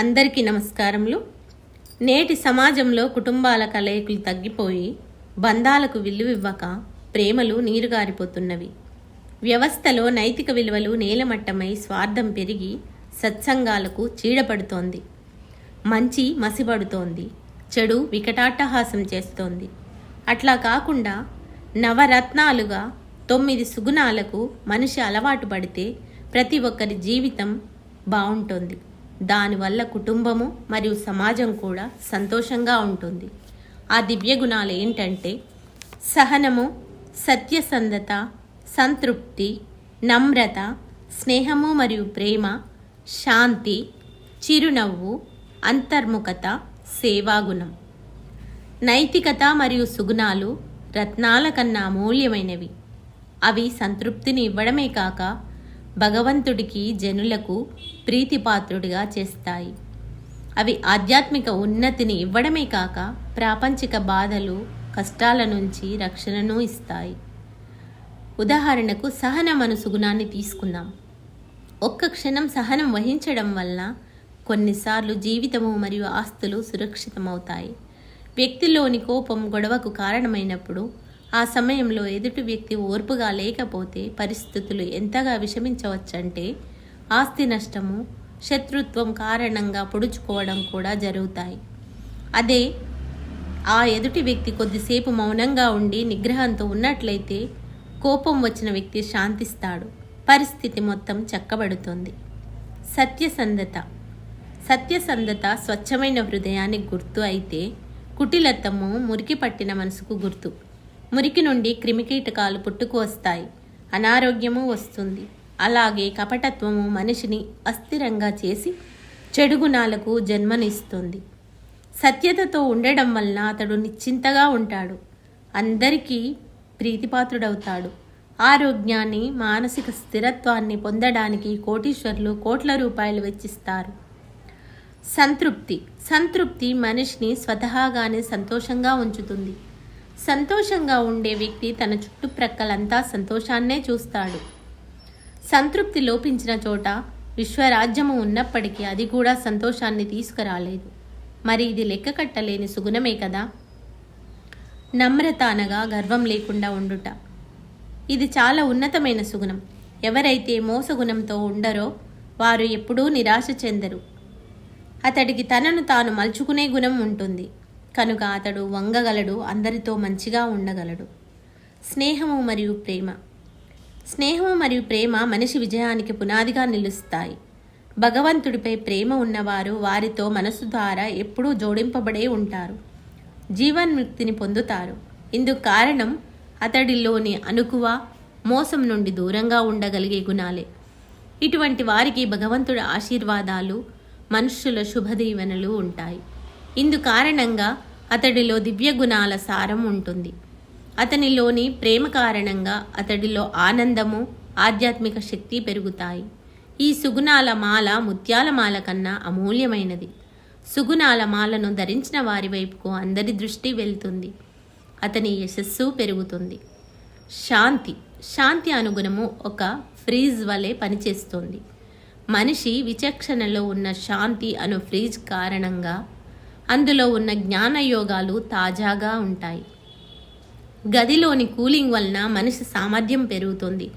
అందరికీ నమస్కారములు. నేటి సమాజంలో కుటుంబాల కలయికలు తగ్గిపోయి బంధాలకు విలువివ్వక ప్రేమలు నీరుగారిపోతున్నవి. వ్యవస్థలో నైతిక విలువలు నేలమట్టమై స్వార్థం పెరిగి సత్సంగాలకు చీడపడుతోంది. మంచి మసిపడుతోంది చెడు వికటాట్టహాసం చేస్తోంది. అట్లా కాకుండా నవరత్నాలుగా తొమ్మిది సుగుణాలకు మనిషి అలవాటు పడితే ప్రతి ఒక్కరి జీవితం బాగుంటుంది. దానివల్ల కుటుంబము మరియు సమాజం కూడా సంతోషంగా ఉంటుంది. ఆ దివ్య గుణాలు ఏంటంటే సహనము సత్యసంధత సంతృప్తి నమ్రత స్నేహము మరియు ప్రేమ శాంతి చిరునవ్వు అంతర్ముఖత సేవాగుణం. నైతికత మరియు సుగుణాలు రత్నాల కన్నా అమూల్యమైనవి. అవి సంతృప్తిని ఇవ్వడమే కాక భగవంతుడికి జనులకు ప్రీతిపాత్రుడిగా చేస్తాయి. అవి ఆధ్యాత్మిక ఉన్నతిని ఇవ్వడమే కాక ప్రాపంచిక బాధలు కష్టాల నుంచి రక్షణను ఇస్తాయి. ఉదాహరణకు సహనం అను తీసుకుందాం. ఒక్క క్షణం సహనం వహించడం వల్ల కొన్నిసార్లు జీవితము మరియు ఆస్తులు సురక్షితమవుతాయి. వ్యక్తిలోని కోపం గొడవకు కారణమైనప్పుడు ఆ సమయంలో ఎదుటి వ్యక్తి ఓర్పుగా లేకపోతే పరిస్థితులు ఎంతగా విషమించవచ్చంటే ఆస్తి నష్టము శత్రుత్వం కారణంగా పొడుచుకోవడం కూడా జరుగుతాయి. అదే ఆ ఎదుటి వ్యక్తి కొద్దిసేపు మౌనంగా ఉండి నిగ్రహంతో ఉన్నట్లయితే కోపం వచ్చిన వ్యక్తి శాంతిస్తాడు. పరిస్థితి మొత్తం చక్కబడుతుంది. సత్యసంధత. సత్యసంధత స్వచ్ఛమైన హృదయానికి గుర్తు అయితే కుటిలతము మురికి పట్టిన మనసుకు గుర్తు. మురికి నుండి క్రిమికీటకాలు పుట్టుకు వస్తాయి అనారోగ్యము వస్తుంది. అలాగే కపటత్వము మనిషిని అస్థిరంగా చేసి చెడు గుణాలకు జన్మనిస్తుంది. సత్యతతో ఉండడం వలన అతడు నిశ్చింతగా ఉంటాడు. అందరికీ ప్రీతిపాత్రుడవుతాడు. ఆరోగ్యాన్ని మానసిక స్థిరత్వాన్ని పొందడానికి కోటీశ్వర్లు కోట్ల రూపాయలు వెచ్చిస్తారు. సంతృప్తి. సంతృప్తి మనిషిని స్వతహాగానే సంతోషంగా ఉంచుతుంది. సంతోషంగా ఉండే వ్యక్తి తన చుట్టుప్రక్కలంతా సంతోషాన్నే చూస్తాడు. సంతృప్తి లోపించిన చోట విశ్వరాజ్యము ఉన్నప్పటికీ అది కూడా సంతోషాన్ని తీసుకురాలేదు. మరి ఇది లెక్క కట్టలేని సుగుణమే కదా? నమ్రత అనగా గర్వం లేకుండా ఉండుట. ఇది చాలా ఉన్నతమైన సుగుణం. ఎవరైతే మోసగుణంతో ఉండరో వారు ఎప్పుడూ నిరాశ చెందరు. అతడికి తనను తాను మలుచుకునే గుణం ఉంటుంది. కనుక అతడు వంగగలడు అందరితో మంచిగా ఉండగలడు. స్నేహము మరియు ప్రేమ. స్నేహము మరియు ప్రేమ మనిషి విజయానికి పునాదిగా నిలుస్తాయి. భగవంతుడిపై ప్రేమ ఉన్నవారు వారితో మనసు ద్వారా ఎప్పుడూ జోడింపబడే ఉంటారు. జీవన్ముక్తిని పొందుతారు. ఇందుకు కారణం అతడిలోని అనుకువ మోసం నుండి దూరంగా ఉండగలిగే గుణాలే. ఇటువంటి వారికి భగవంతుడి ఆశీర్వాదాలు మనుష్యుల శుభదీవెనలు ఉంటాయి. ఇందు కారణంగా అతడిలో దివ్య గుణాల సారం ఉంటుంది. అతనిలోని ప్రేమ కారణంగా అతడిలో ఆనందము ఆధ్యాత్మిక శక్తి పెరుగుతాయి. ఈ సుగుణాల మాల ముత్యాల మాల కన్నా అమూల్యమైనది. సుగుణాల మాలను ధరించిన వారి వైపుకు అందరి దృష్టి వెళ్తుంది. అతని యశస్సు పెరుగుతుంది. శాంతి శాంతి అనుగుణము ఒక ఫ్రీజ్ వలె పనిచేస్తుంది. మనిషి విచక్షణలో ఉన్న శాంతి అను ఫ్రీజ్ కారణంగా అందులో ఉన్న జ్ఞానయోగాలు తాజాగా ఉంటాయి. గదిలోని కూలింగ్ వలన మనిషి సామర్థ్యం పెరుగుతుంది.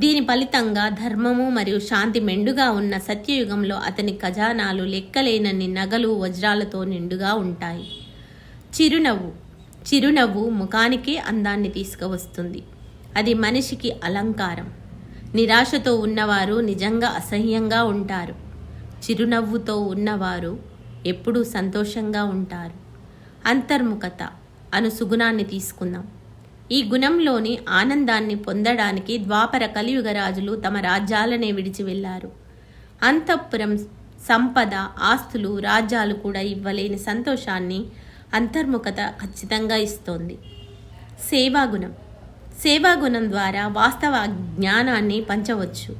దీని ఫలితంగా ధర్మము మరియు శాంతి మెండుగా ఉన్న సత్యయుగంలో అతని ఖజానాలు లెక్కలేనన్ని నగలు వజ్రాలతో నిండుగా ఉంటాయి. చిరునవ్వు. చిరునవ్వు ముఖానికే అందాన్ని తీసుకువస్తుంది. అది మనిషికి అలంకారం. నిరాశతో ఉన్నవారు నిజంగా అసహ్యంగా ఉంటారు. చిరునవ్వుతో ఉన్నవారు ఎప్పుడూ సంతోషంగా ఉంటారు. అంతర్ముఖత అను సుగుణాన్ని తీసుకుందాం. ఈ గుణంలోని ఆనందాన్ని పొందడానికి ద్వాపర కలియుగ రాజులు తమ రాజ్యాలనే విడిచి వెళ్ళారు. అంతఃపురం సంపద ఆస్తులు రాజ్యాలు కూడా ఇవ్వలేని సంతోషాన్ని అంతర్ముఖత ఖచ్చితంగా ఇస్తోంది. సేవాగుణం. సేవాగుణం ద్వారా వాస్తవ జ్ఞానాన్ని పంచవచ్చు.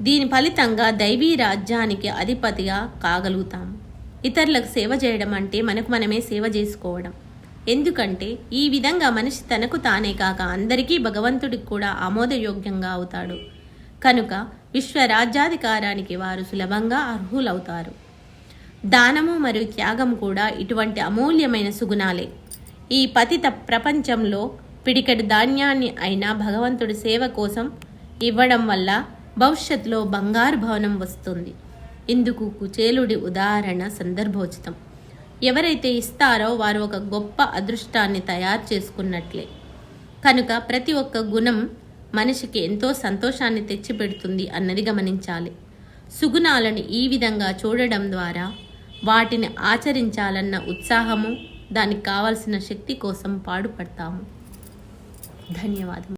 దీని ఫలితంగా దైవీ రాజ్యానికి అధిపతిగా కాగలుగుతాం. ఇతరులకు సేవ చేయడం అంటే మనకు మనమే సేవ చేసుకోవడం. ఎందుకంటే ఈ విధంగా మనిషి తనకు తానే కాక అందరికీ భగవంతుడికి కూడా ఆమోదయోగ్యంగా అవుతాడు. కనుక విశ్వ రాజ్యాధికారానికి వారు సులభంగా అర్హులవుతారు. దానము మరియు త్యాగం కూడా ఇటువంటి అమూల్యమైన సుగుణాలే. ఈ పతిత ప్రపంచంలో పిడికెడు ధాన్యాన్ని అయినా భగవంతుడి సేవ కోసం ఇవ్వడం వల్ల భవిష్యత్తులో బంగారు భవనం వస్తుంది. ఇందుకు కుచేలుడి ఉదాహరణ సందర్భోచితం. ఎవరైతే ఇస్తారో వారు ఒక గొప్ప అదృష్టాన్ని తయారు చేసుకున్నట్లే. కనుక ప్రతి ఒక్క గుణం మనిషికి ఎంతో సంతోషాన్ని తెచ్చిపెడుతుంది అన్నది గమనించాలి. సుగుణాలను ఈ విధంగా చూడడం ద్వారా వాటిని ఆచరించాలన్న ఉత్సాహము దానికి కావలసిన శక్తి కోసం పాడుపడతాము. ధన్యవాదం